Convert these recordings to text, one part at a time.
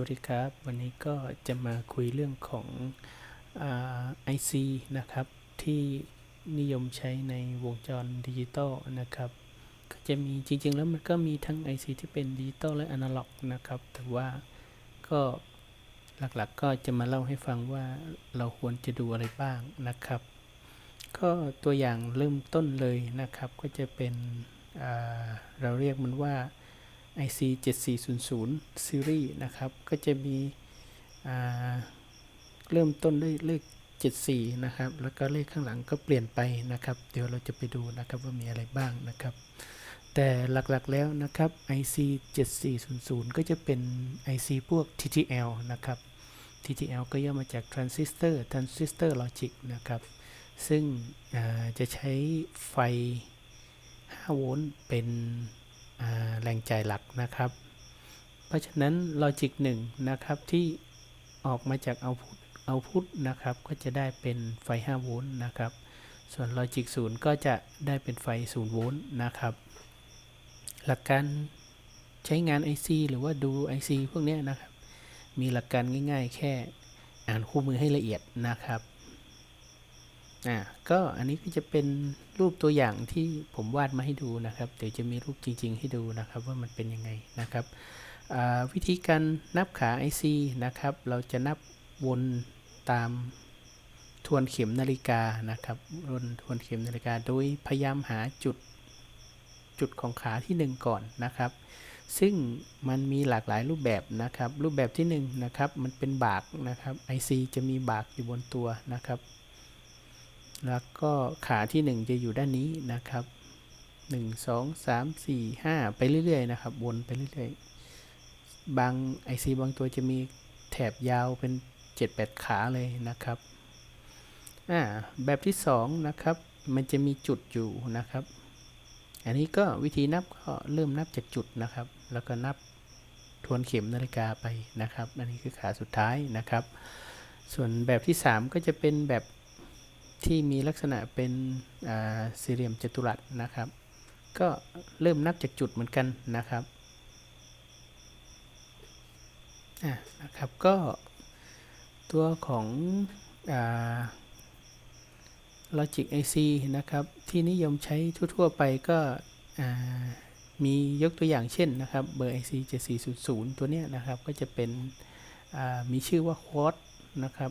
วัสดีครับ วันนี้ก็จะมาคุยเรื่องของไอซีนะครับ ที่นิยมใช้ในวงจรดิจิตอลนะครับ ก็จะมีจริง ๆ แล้วมันก็มีทั้ง IC ที่เป็นดิจิตอลและอนาล็อกนะครับ แต่ว่าก็หลักๆก็จะมาเล่าให้ฟังว่าเราควรจะดูอะไรบ้างนะครับ ก็ตัวอย่างเริ่มต้นเลยนะครับ ก็จะเป็นเราเรียกมันว่า IC 7400 Series นะครับ ก็จะมีเริ่มต้นด้วยเลข 74 นะครับ แล้วก็เลขข้างหลังก็เปลี่ยนไปนะครับ เดี๋ยวเราจะไปดูนะครับว่ามีอะไรบ้างนะครับ แต่หลักๆแล้วนะครับ IC 7400 ก็จะเป็น IC พวก TTL นะครับ TTL ก็ย่อมาจาก Transistor Transistor Logic นะครับ ซึ่งจะใช้ไฟ 5 โวลต์เป็น แรงใจหลักนะครับ เพราะฉะนั้น Logic 1นะครับที่ออกมาจาก Output Output นะครับก็จะได้เป็นไฟ 5 โวลต์นะครับ ส่วน Logic 0ก็จะได้เป็นไฟ 0 โวลต์นะครับ หลักการใช้งาน IC หรือว่าดู IC พวกนี้นะครับ มีหลักการง่าย ๆ แค่อ่านคู่มือให้ละเอียดนะครับ อ่าก็อันนี้ก็จะเป็นรูปตัวอย่างที่ผมวาดมาให้ดูนะครับ เดี๋ยวจะมีรูปจริง ๆ ให้ดูนะครับว่ามันเป็นยังไงนะครับ วิธีการนับขา IC นะครับ เราจะนับวนตามทวนเข็มนาฬิกานะครับวนทวนเข็มนาฬิกา โดยพยายามหาจุดจุดของขาที่ 1 ก่อนนะครับ ซึ่งมันมีหลากหลายรูปแบบนะครับ รูปแบบที่1นะครับ มันเป็นบากนะครับ IC จะมีบากอยู่บนตัวนะครับ แล้วก็ขาที่ 1 จะอยู่ด้านนี้นะครับ 1 2 3 4 5 ไปเรื่อยๆนะครับ วนไปเรื่อยๆ บาง IC บางตัวจะมีแถบยาวเป็น 7-8 ขาเลยนะครับอ่าแบบที่ 2 นะครับ มันจะมีจุดอยู่นะครับ อันนี้ก็วิธีนับก็เริ่มนับจากจุดนะครับ แล้วก็นับทวนเข็มนาฬิกาไปนะครับ อันนี้คือขาสุดท้ายนะครับ ส่วนแบบที่ 3 ก็จะเป็นแบบ ที่มีลักษณะเป็นสี่เหลี่ยมจัตุรัสนะครับ ก็เริ่มนับจากจุดเหมือนกันนะครับอะนะครับก็ตัวของอ่า Logic IC นะครับ ที่นิยมใช้ทั่ว ๆ ไปก็มียกตัวอย่างเช่นนะครับ เบอร์ IC 7400 ตัวเนี้ยนะครับ ก็จะเป็นมีชื่อว่า Quad นะครับ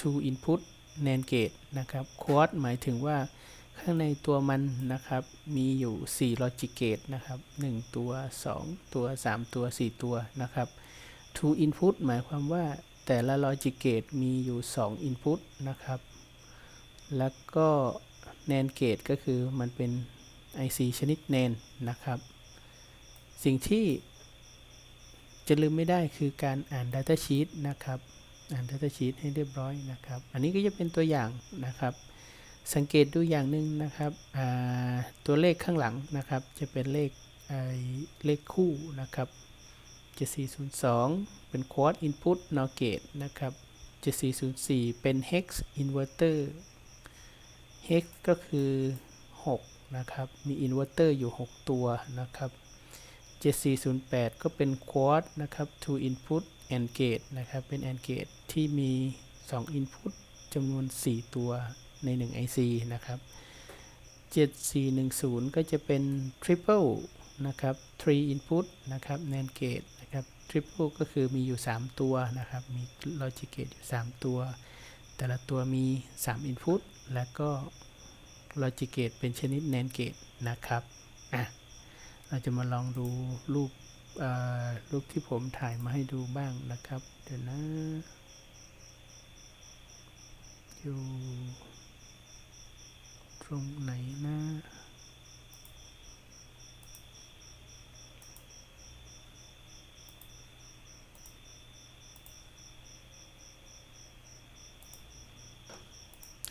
two input NAND gate นะครับ Quad หมายถึงว่าข้างในตัวมันนะครับ มีอยู่4 logic gate นะครับ 1 ตัว 2 ตัว 3 ตัว 4 ตัวนะครับ two input หมายความว่าแต่ละ logic gate มีอยู่ 2 input นะครับ แล้วก็ NAND gate ก็คือมันเป็น IC ชนิด NAND นะครับ สิ่งที่จะลืมไม่ได้คือการอ่าน Data Sheet นะครับ อ่าน Data Sheet ให้เรียบร้อยนะครับ อันนี้ก็จะเป็นตัวอย่างนะครับ สังเกตดูอย่างหนึ่งนะครับ ตัวเลขข้างหลังนะครับ จะเป็นเลขเลขคู่นะครับ 7402 เป็น Quad Input NOR Gate นะครับ 7404 เป็น Hex Inverter Hex ก็คือ 6 นะครับ มี Inverter อยู่ 6 ตัวนะครับ 7408 ก็เป็น Quad นะครับ Two Input AND Gate นะครับ เป็น AND Gate ที่มี 2 Input จำนวน 4 ตัวใน 1 IC นะครับ 7410 ก็จะเป็น Triple นะครับ Three Input นะครับ NAND Gate นะครับ Triple ก็คือมีอยู่ 3 ตัวนะครับ มี Logic Gate อยู่ 3 ตัว แต่ละตัวมี 3 Input แล้วก็ Logic Gate เป็นชนิด NAND Gate นะครับ อะ เราจะมาลองดูรูป รูปที่ผมถ่ายมาให้ดูบ้างนะครับ เดี๋ยวนะอยู่ตรงไหนนะ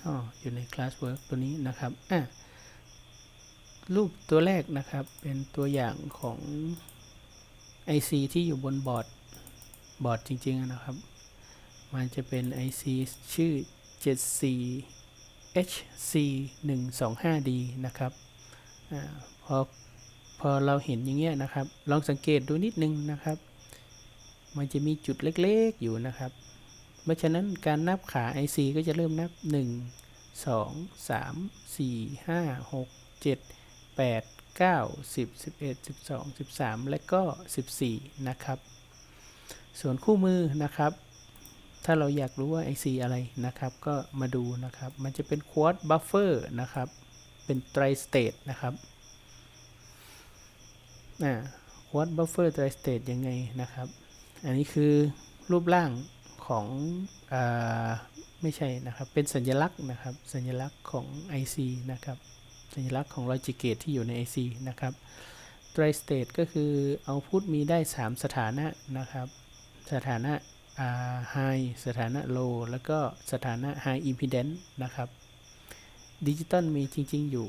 อ๋ออยู่ใน Classwork ตัวนี้นะครับอะรูปตัวแรกนะครับเป็นตัวอย่างของ IC ที่อยู่บนบอร์ดบอร์ดจริง ๆ นะครับ มันจะเป็น IC ชื่อ 74HC125D นะครับอพอพอเราเห็นอย่างเงี้ยนะครับ ลองสังเกตดูนิดนึงนะครับ มันจะมีจุดเล็กๆอยู่นะครับ เพราะฉะนั้นการนับขา IC ก็จะเริ่มนับ 1 2 3 4 5 6 7 8 9 10 11 12 13 และก็ 14 นะครับ ส่วนคู่มือนะครับ ถ้าเราอยากรู้ว่า IC อะไรนะครับ ก็มาดูนะครับ มันจะเป็น Quad Buffer นะครับ เป็น Tri State นะครับอ่า Quad Buffer Tri State ยังไงนะครับ อันนี้คือรูปร่างของอาไม่ใช่นะครับ เป็นสัญลักษณ์นะครับ สัญลักษณ์ของ IC นะครับ สัญลักษณ์ของ Logic Gate ที่อยู่ใน IC นะครับ Tri State ก็คือ Output มีได้ 3 สถานะนะครับ สถานะ High สถานะ Low แล้วก็สถานะ High Impedance นะครับดิจิตอลมีจริง ๆ อยู่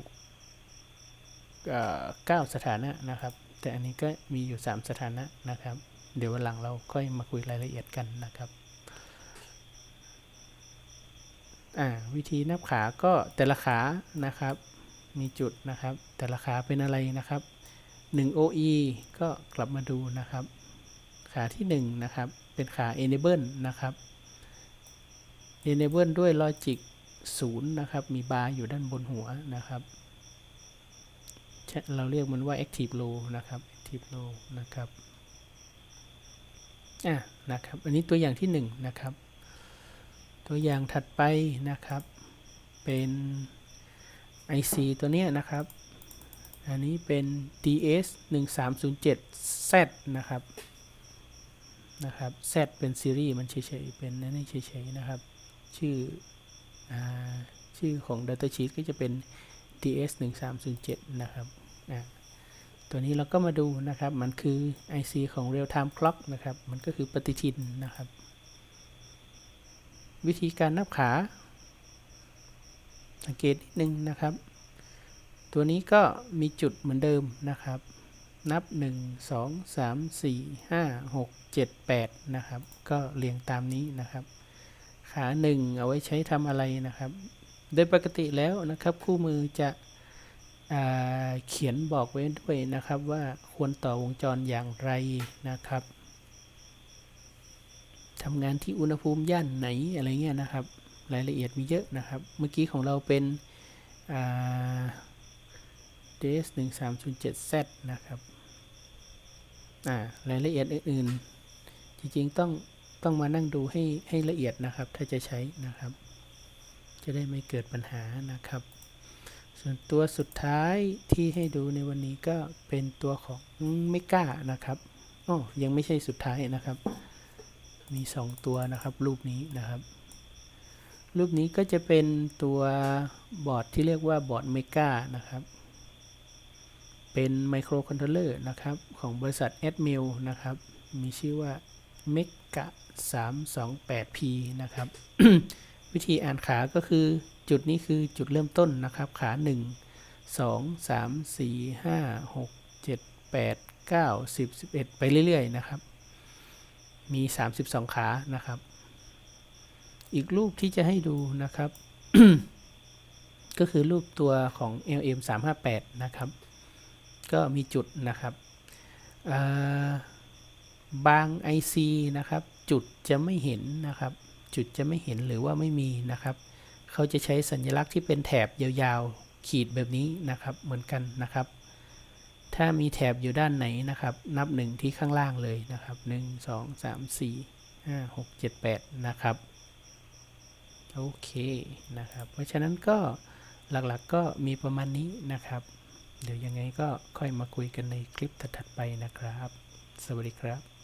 อ่า9สถานะนะครับ แต่อันนี้ก็มีอยู่ 3 สถานะนะครับ เดี๋ยววันหลังเราค่อยมาคุยรายละเอียดกันนะครับอ่าวิธีนับขาก็แต่ละขานะครับ มีจุดนะครับ แต่ละขาเป็นอะไรนะครับ 1 OE ก็กลับมาดูนะครับ ขาที่ 1 นะครับ เป็นขา enable นะครับ enable ด้วย logic 0 นะครับ มีบาร์อยู่ด้านบนหัวนะครับ เราเรียกมันว่า active low นะครับ active low นะครับอะนะครับ อันนี้ตัวอย่างที่ 1 นะครับ ตัวอย่างถัดไปนะครับ เป็น IC ตัวนี้นะครับ อันนี้เป็น DS 1307 Z นะครับ นะครับ Z เป็นซีรีส์มันเฉยๆ เป็นนั่นนี่เฉยๆ นะครับ ชื่ออชื่อของ Datasheet ก็จะเป็น DS 1307นะครับตัวนี้เราก็มาดูนะครับ มันคือ IC ของ Real Time Clock นะครับ มันก็คือปฏิทินนะครับ วิธีการนับขา สังเกตนิดนึงนะครับ ตัวนี้ก็มีจุดเหมือนเดิมนะครับ นับ 1 2 3 4 5 6 7 8 นะครับ ก็เรียงตามนี้นะครับ ขา 1 เอาไว้ใช้ทำอะไรนะครับ โดยปกติแล้วนะครับ คู่มือจะเขียนบอกไว้ด้วยนะครับว่าควรต่อวงจรอย่างไรนะครับทำงานที่อุณหภูมิย่านไหนอะไรเงี้ยนะครับ รายละเอียดมีเยอะนะครับ เมื่อกี้ของเราเป็น DS 1 3 0 7 Z นะครับรายละเอียดอื่นๆ จริงๆ ต้องต้องมานั่งดูให้ให้ละเอียดนะครับ ถ้าจะใช้นะครับ จะได้ไม่เกิดปัญหานะครับ ส่วนตัวสุดท้ายที่ให้ดูในวันนี้ก็เป็นตัวของเมกานะครับอ๋อยังไม่ใช่สุดท้ายนะครับ มี 2 ตัวนะครับ รูปนี้นะครับ รูปนี้ก็จะเป็นตัวบอร์ดที่เรียกว่าบอร์ดเมกานะครับ เป็นไมโครคอนโทรลเลอร์นะครับ ของบริษัท a d m i l นะครับ มีชื่อว่า m e g a 328P นะครับ วิธีอ่านขาก็คือจุดนี้คือจุดเริ่มต้นนะครับ ขา 1 2 3 4 5 6 7 8 9 10 11 ไปเรื่อยๆนะครับ มี 32 ขานะครับ อีกรูปที่จะให้ดูนะครับ ก็คือรูปตัวของ LM 358นะครับ ก็มีจุดนะครับบาง IC นะครับ จุดจะไม่เห็นนะครับ จุดจะไม่เห็นหรือว่าไม่มีนะครับ เขาจะใช้สัญลักษณ์ที่เป็นแถบยาวๆ ขีดแบบนี้นะครับเหมือนกันนะครับ ถ้ามีแถบอยู่ด้านไหนนะครับ นับหนึ่งที่ข้างล่างเลยนะครับหนึ่งสองสามสี่ห้าหกเจ็ดแปดนะครับ โอเคนะครับ เพราะฉะนั้นก็หลักๆกก็มีประมาณนี้นะครับ เดี๋ยวยังไงก็ค่อยมาคุยกันในคลิปถัดๆไปนะครับ สวัสดีครับ